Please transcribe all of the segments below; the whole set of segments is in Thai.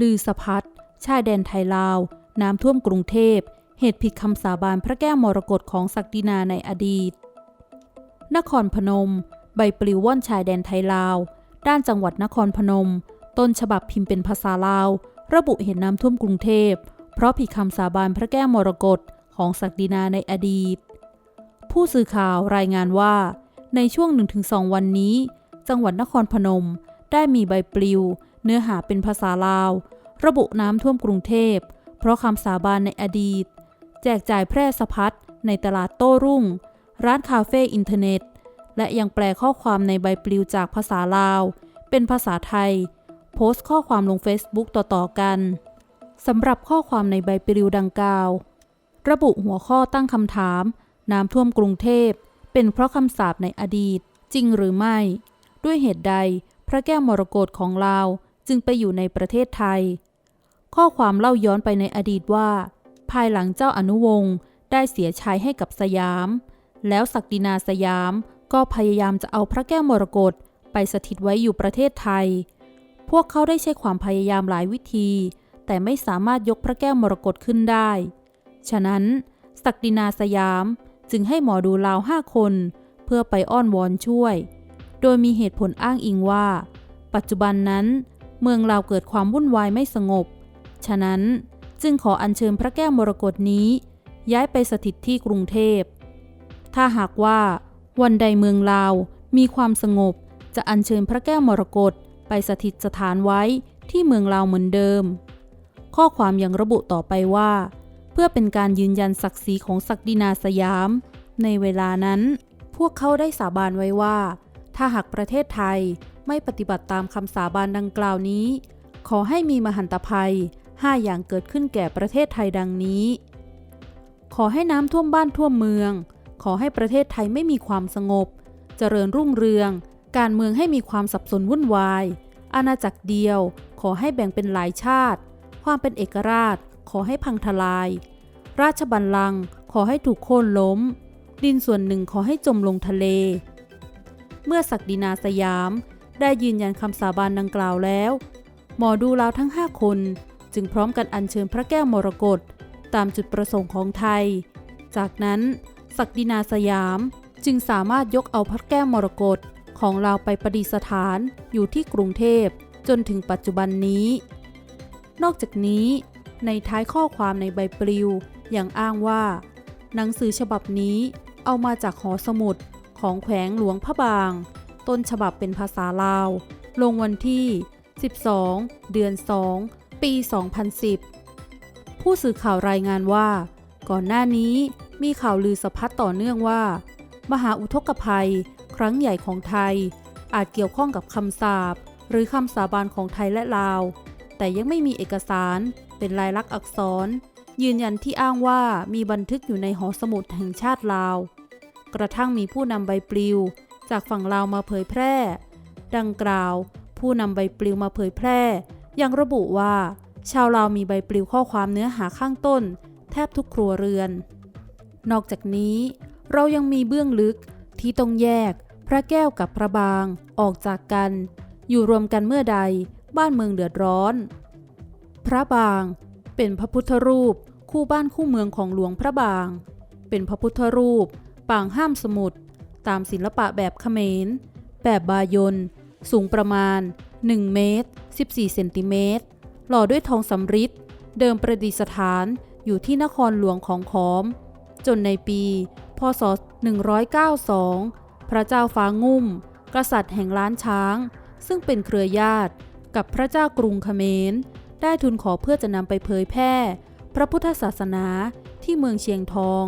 ลือสะพัดชายแดนไทยลาว น้ำท่วมกรุงเทพ เหตุผิดคำสาบานพระแก้วมรกตของศักดินาในอดีต นครพนม ใบปลิวว่อนชายแดนไทยลาว ด้านจังหวัดนครพนม ต้นฉบับพิมพ์เป็นภาษาลาว ระบุเหตุน้ำท่วมกรุงเทพ เพราะผิดคำสาบานพระแก้วมรกตของศักดินาในอดีต ผู้สื่อข่าวรายงานว่า ในช่วง 1-2 วันนี้ จังหวัดนครพนมได้มีใบปลิว เนื้อหาเป็นภาษาลาว ระบุน้ำท่วมกรุงเทพ เพราะคำสาบานในอดีต แจกจ่ายแพร่สะพัดในตลาดโต้รุ่ง ร้านคาเฟ่อินเทอร์เน็ต และยังแปลข้อความในใบปลิวจากภาษาลาว เป็นภาษาไทย โพสต์ข้อความลง Facebook ต่อๆกันสำหรับข้อความในใบปลิวดังกล่าว ระบุหัวข้อตั้งคำถาม น้ำท่วมกรุงเทพ เป็นเพราะคำสาปในอดีต จริงหรือไม่ ด้วยเหตุใด พระแก้วมรกตของลาว จึงไปอยู่ในประเทศไทย ข้อความเล่าย้อนไปในอดีตว่า ภายหลังเจ้าอนุวงศ์ได้เสียชัยให้กับสยาม แล้วศักดินาสยามก็พยายามจะเอาพระแก้วมรกตไปสถิตไว้อยู่ประเทศไทย พวกเขาได้ใช้ความพยายามหลายวิธี แต่ไม่สามารถยกพระแก้วมรกตขึ้นได้ ฉะนั้น ศักดินาสยามจึงให้หมอดูลาวห้าคน เพื่อไปอ้อนวอนช่วย โดยมีเหตุผลอ้างอิงว่า ปัจจุบันนั้น เมืองลาวเกิดความวุ่นวายไม่สงบ ฉะนั้นจึงขออัญเชิญพระแก้วมรกตนี้ ย้ายไปสถิตที่กรุงเทพ ถ้าหากว่า วันใดเมืองลาวมีความสงบ จะอัญเชิญพระแก้วมรกตไปสถิตสถานไว้ที่เมืองลาวเหมือนเดิม ข้อความยังระบุต่อไปว่า เพื่อเป็นการยืนยันศักดิ์ศรีของศักดินาสยาม ในเวลานั้น พวกเขาได้สาบานไว้ว่า ถ้าหากประเทศไทย ไม่ปฏิบัติตามคำสาบานดังกล่าวนี้ ขอให้มีมหันตภัย5อย่างเกิดขึ้นแก่ประเทศไทยดังนี้ ขอให้น้ำท่วมบ้านท่วมเมือง ขอให้ประเทศไทยไม่มีความสงบ เจริญรุ่งเรือง การเมืองให้มีความสับสนวุ่นวาย อาณาจักรเดียว ขอให้แบ่งเป็นหลายชาติ ความเป็นเอกราช ขอให้พังทลาย ราชบัลลังก์ขอให้ถูกโค่นล้ม ดินส่วนหนึ่งขอให้จมลงทะเล เมื่อศักดินาสยาม ได้ยืนยันคำสาบานดังกล่าวแล้ว หมอดูลาวทั้ง 5 คน จึงพร้อมกันอัญเชิญพระแก้วมรกตตามจุดประสงค์ของไทย จากนั้น ศักดินาสยามจึงสามารถยกเอาพระแก้วมรกตของลาวไปประดิษฐานอยู่ที่กรุงเทพจนถึงปัจจุบันนี้ นอกจากนี้ในท้ายข้อความในใบปลิวยังอ้างว่า หนังสือฉบับนี้เอามาจากหอสมุดของแขวงหลวงพระบาง ต้นฉบับเป็นภาษาลาว ลงวันที่ 12 เดือน 2 ปี 2010 ผู้สื่อข่าวรายงานว่า ก่อนหน้านี้มีข่าวลือสะพัดต่อเนื่องว่า มหาอุทกภัย ครั้งใหญ่ของไทย อาจเกี่ยวข้องกับคำสาปหรือคำสาบานของไทยและลาว แต่ยังไม่มีเอกสารเป็นลายลักษณ์อักษร ยืนยันที่อ้างว่ามีบันทึกอยู่ในหอสมุดแห่งชาติลาว กระทั่งมีผู้นำใบปลิว จากฝั่งลาวมาเผยแพร่ ดังกล่าว ผู้นำใบปลิวมาเผยแพร่ ยังระบุว่า ชาวลาวมีใบปลิวข้อความเนื้อหาข้างต้น แทบทุกครัวเรือน นอกจากนี้ เรายังมีเบื้องลึกที่ต้องแยก พระแก้วกับพระบาง ออกจากกัน อยู่รวมกันเมื่อใด บ้านเมืองเดือดร้อน พระบาง เป็นพระพุทธรูปคู่บ้านคู่เมืองของหลวงพระบาง เป็นพระพุทธรูป ปางห้ามสมุทร ตามศิลปะแบบเขมร แบบบายน สูงประมาณ 1 เมตร 14 เซนติเมตร หล่อด้วยทองสำริด เดิมประดิษฐานอยู่ที่นครหลวงของขอม จนในปี พศ 192 พระเจ้าฟ้างุ่ม กษัตริย์แห่งล้านช้าง ซึ่งเป็นเครือญาติกับพระเจ้ากรุงเขมร ได้ทุนขอเพื่อจะนำไปเผยแพร่ พระพุทธศาสนาที่เมืองเชียงทอง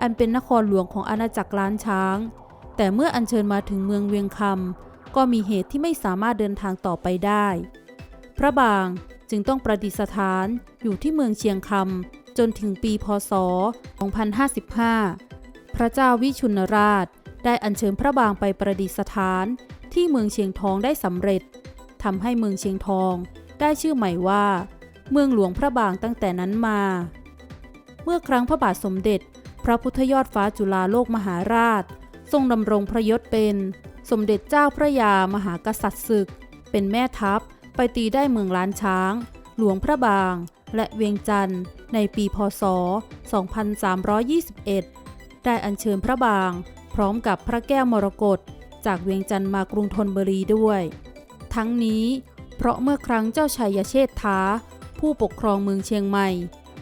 อันเป็นนครหลวงของอาณาจักรล้านช้าง แต่เมื่ออัญเชิญมาถึงเมืองเวียงคำก็มีเหตุที่ไม่สามารถเดินทางต่อไปได้ พระบางจึงต้องประดิษฐานอยู่ที่เมืองเชียงคำจนถึงปีพศ 2055 พระเจ้าวิชุนราชได้อัญเชิญพระบางไปประดิษฐานที่เมืองเชียงทองได้สำเร็จทำให้เมืองเชียงทองได้ชื่อใหม่ว่า เมืองหลวงพระบางตั้งแต่นั้นมา เมื่อครั้งพระบาทสมเด็จ พระพุทธยอดฟ้าจุฬาโลกมหาราช ทรงดำรงพระยศเป็น สมเด็จเจ้าพระยามหากษัตริย์ศึก เป็นแม่ทัพ ไปตีได้เมืองล้านช้าง หลวงพระบาง และเวียงจันทร์ ในปีพศ 2321 ได้อัญเชิญพระบาง พร้อมกับพระแก้วมรกตจากเวียงจันทร์มากรุงธนบุรีด้วย ทั้งนี้เพราะเมื่อครั้งเจ้าชัยเชษฐา ผู้ปกครองเมืองเชียงใหม่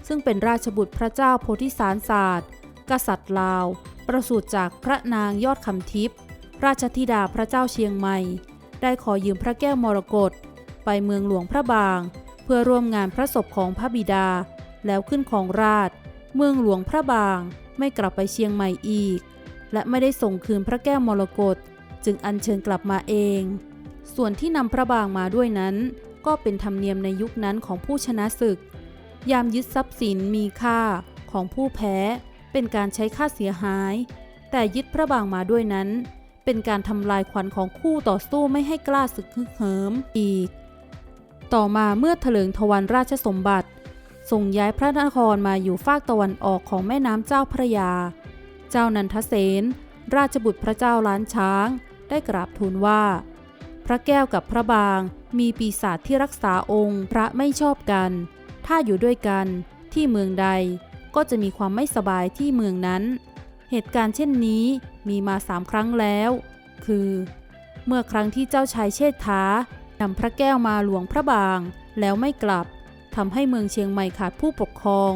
ซึ่งเป็นราชบุตรพระเจ้าโพธิสารศาสตร์ กษัตริย์ลาว ประสูติจากพระนางยอดคำทิพย์ราชธิดาพระเจ้าเชียงใหม่ ได้ขอยืมพระแก้วมรกตไปเมืองหลวงพระบาง เพื่อร่วมงานพระศพของพระบิดา แล้วขึ้นของราช เมืองหลวงพระบางไม่กลับไปเชียงใหม่อีก และไม่ได้ส่งคืนพระแก้วมรกตจึงอัญเชิญกลับมาเอง ส่วนที่นำพระบางมาด้วยนั้น ก็เป็นธรรมเนียมในยุคนั้นของผู้ชนะศึก ยามยึดทรัพย์สินมีค่าของผู้แพ้ เป็นการใช้ค่าเสียหาย แต่ยึดพระบางมาด้วยนั้น เป็นการทำลายขวัญของคู่ต่อสู้ไม่ให้กล้าศึกฮึกเหิมอีก ต่อมาเมื่อเถลิงทวันราชสมบัติส่งย้ายพระนครมาอยู่ฝากตะวันออกของแม่น้ำเจ้าพระยา เจ้านันทเสนราชบุตรพระเจ้าล้านช้าง ได้กราบทูลว่า พระแก้วกับพระบางมีปีศาจที่รักษาองค์พระไม่ชอบกัน ถ้าอยู่ด้วยกันที่เมืองใด ก็จะมีความไม่สบายที่เมืองนั้น เหตุการณ์เช่นนี้มีมาสามครั้งแล้ว คือ เมื่อครั้งที่เจ้าชายเชษฐานำพระแก้วมาหลวงพระบาง แล้วไม่กลับทำให้เมืองเชียงใหม่ขาดผู้ปกครอง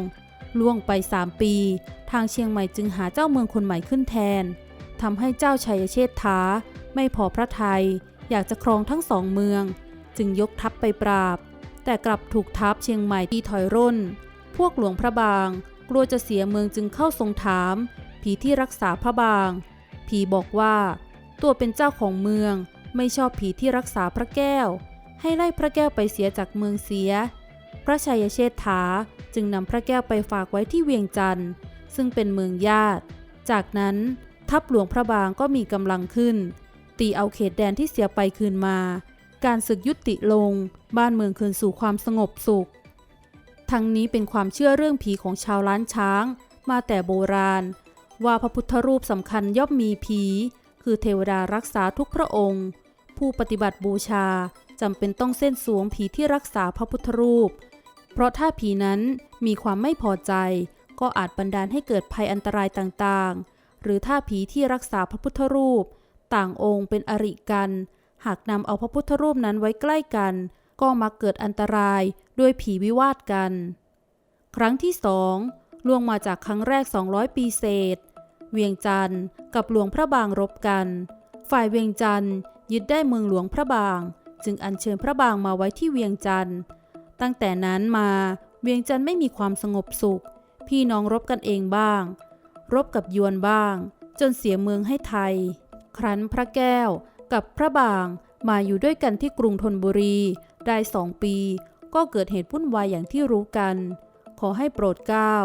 ล่วงไปสามปี ทางเชียงใหม่จึงหาเจ้าเมืองคนใหม่ขึ้นแทนทำให้เจ้าชัยเชษฐาไม่พอพระทยัยอยากจะครองทั้งสองเมือง จึงยกทัพไปปราบ แต่กลับถูกทัพเชียงใหม่ตีถอยร่น พวกหลวงพระบาง กลัวจะเสียเมืองจึงเข้าทรงถาม ผีที่รักษาพระบาง ผีบอกว่า ตัวเป็นเจ้าของเมือง ไม่ชอบผีที่รักษาพระแก้ว ให้ไล่พระแก้วไปเสียจากเมืองเสีย พระชัยเชษฐาจึงนำพระแก้วไปฝากไว้ที่เวียงจันทร์ซึ่งเป็นเมืองญาติ จากนั้นทัพหลวงพระบางก็มีกำลังขึ้น ตีเอาเขตแดนที่เสียไปคืนมา การศึกยุติลง บ้านเมืองคืนสู่ความสงบสุข ทั้งนี้เป็นความเชื่อเรื่องผีของชาวล้านช้าง มาแต่โบราณ ว่าพระพุทธรูปสำคัญย่อมมีผี คือเทวดารักษาทุกพระองค์ ผู้ปฏิบัติบูชาจำเป็นต้องเส้นสวงผีที่รักษาพระพุทธรูป เพราะถ้าผีนั้นมีความไม่พอใจ ก็อาจบันดาลให้เกิดภัยอันตรายต่างๆ หรือถ้าผีที่รักษาพระพุทธรูป ต่างองค์เป็นอริกัน หากนำเอาพระพุทธรูปนั้นไว้ใกล้กัน ก็มักเกิดอันตรายด้วยผีวิวาทกัน ครั้งที่สองล่วงมาจากครั้งแรก 200 ปีเศษ เวียงจันทร์กับหลวงพระบางรบกัน ฝ่ายเวียงจันทร์ยึดได้เมืองหลวงพระบาง จึงอัญเชิญพระบางมาไว้ที่เวียงจันทร์ ตั้งแต่นั้นมาเวียงจันทร์ไม่มีความสงบสุข พี่น้องรบกันเองบ้าง รบกับยวนบ้าง จนเสียเมืองให้ไทย ครั้นพระแก้วกับพระบางมาอยู่ด้วยกันที่กรุงธนบุรี ได้สองปี ก็เกิดเหตุวุ่นวายอย่างที่รู้กัน ขอให้โปรดเกล้า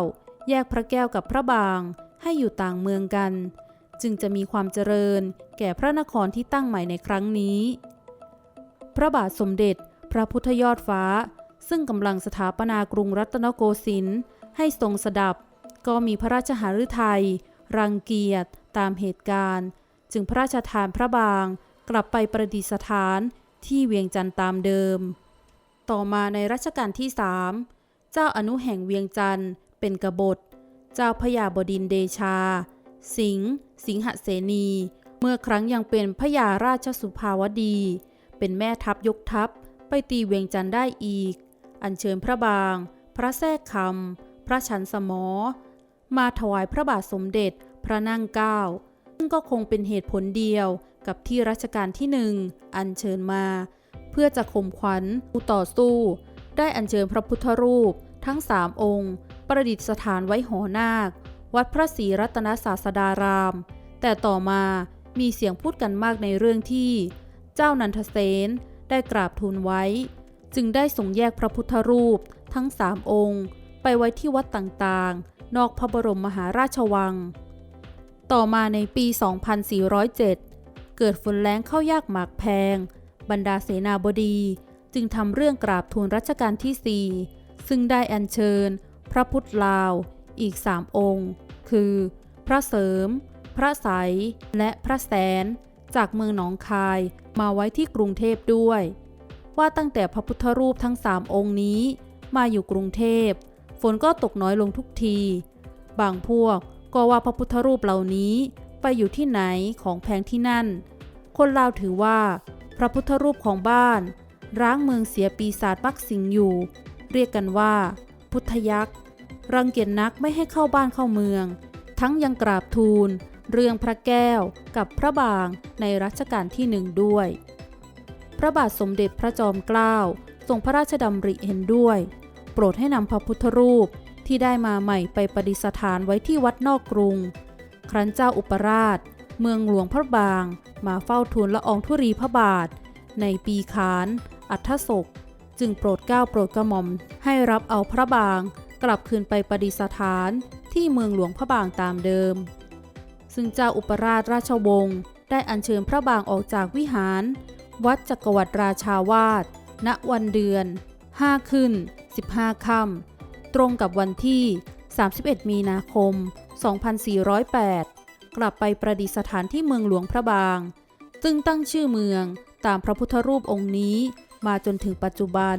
แยกพระแก้วกับพระบางให้อยู่ต่างเมืองกัน จึงจะมีความเจริญแก่พระนครที่ตั้งใหม่ในครั้งนี้ พระบาทสมเด็จพระพุทธยอดฟ้า ซึ่งกำลังสถาปนากรุงรัตนโกสินทร์ให้ทรงสดับ ก็มีพระราชหฤทัยรังเกียจตามเหตุการณ์ จึงพระราชทานพระบางกลับไปประดิษฐาน ที่เวียงจันทร์ตามเดิม ต่อมาในรัชกาลที่สามเจ้าอนุแห่งเวียงจันทร์เป็นกบฏ เจ้าพญาบดินเดชา สิงห์สิงหเสนี เมื่อครั้งยังเป็นพญาราชสุภาวดี เป็นแม่ทัพยกทัพไปตีเวียงจันทร์ได้อีก อัญเชิญพระบาง พระแทกคำพระชันสมอ มาถวายพระบาทสมเด็จพระนั่งเกล้า ซึ่งก็คงเป็นเหตุผลเดียวกับที่รัชกาลที่หนึ่งอัญเชิญมา เพื่อจะข่มขวัญผู้ต่อสู้ ได้อัญเชิญพระพุทธรูปทั้งสามองค์ ประดิษฐานไว้หอนาค วัดพระศรีรัตนศาสดาราม แต่ต่อมามีเสียงพูดกันมากในเรื่องที่ เจ้านันทเสนได้กราบทูลไว้ จึงได้ส่งแยกพระพุทธรูปทั้งสามองค์ ไปไว้ที่วัดต่างๆ นอกพระบรมมหาราชวัง ต่อมาในปี 2407 เกิดฝนแล้งเข้ายากหมากแพง บรรดาเสนาบดี จึงทำเรื่องกราบทูลรัชกาลที่สี่ซึ่งได้อัญเชิญ พระพุทธลาว อีกสามองค์ คือ พระเสริม พระใสยและพระแสน จากเมืองหนองคายมาไว้ที่กรุงเทพด้วย ว่าตั้งแต่พระพุทธรูปทั้งสามองค์นี้ มาอยู่กรุงเทพ ฝนก็ตกน้อยลงทุกที บางพวก ก็ว่าพระพุทธรูปเหล่านี้ไปอยู่ที่ไหนของแพงที่นั่น คนลาวถือว่า พระพุทธรูปของบ้าน ร้างเมืองเสียปีศาจมักสิงอยู่ เรียกกันว่า พุทธยักษ์ รังเกียจนักไม่ให้เข้าบ้านเข้าเมือง ทั้งยังกราบทูล เรื่องพระแก้วกับพระบางในรัชกาลที่หนึ่งด้วย พระบาทสมเด็จพระจอมเกล้าทรงพระราชดำริเห็นด้วย โปรดให้นำพระพุทธรูป ที่ได้มาใหม่ไปประดิษฐานไว้ที่วัดนอกกรุง ครั้นเจ้าอุปราช เมืองหลวงพระบาง มาเฝ้าทูลละอองธุรีพระบาท ในปีขาน อัทศก จึงโปรดเกล้าโปรดกระหม่อม ให้รับเอาพระบาง กลับคืนไปประดิษฐานที่เมืองหลวงพระบางตามเดิม ซึ่งเจ้าอุปราชราชวงศ์ได้อัญเชิญพระบางออกจากวิหาร วัดจักรวรรดิราชาวาสณวันเดือน 5 ขึ้น 15 ค่ำ ตรงกับวันที่ 31 มีนาคม 2408 กลับไปประดิษฐานที่เมืองหลวงพระบางจึงตั้งชื่อเมืองตามพระพุทธรูปองค์นี้มาจนถึงปัจจุบัน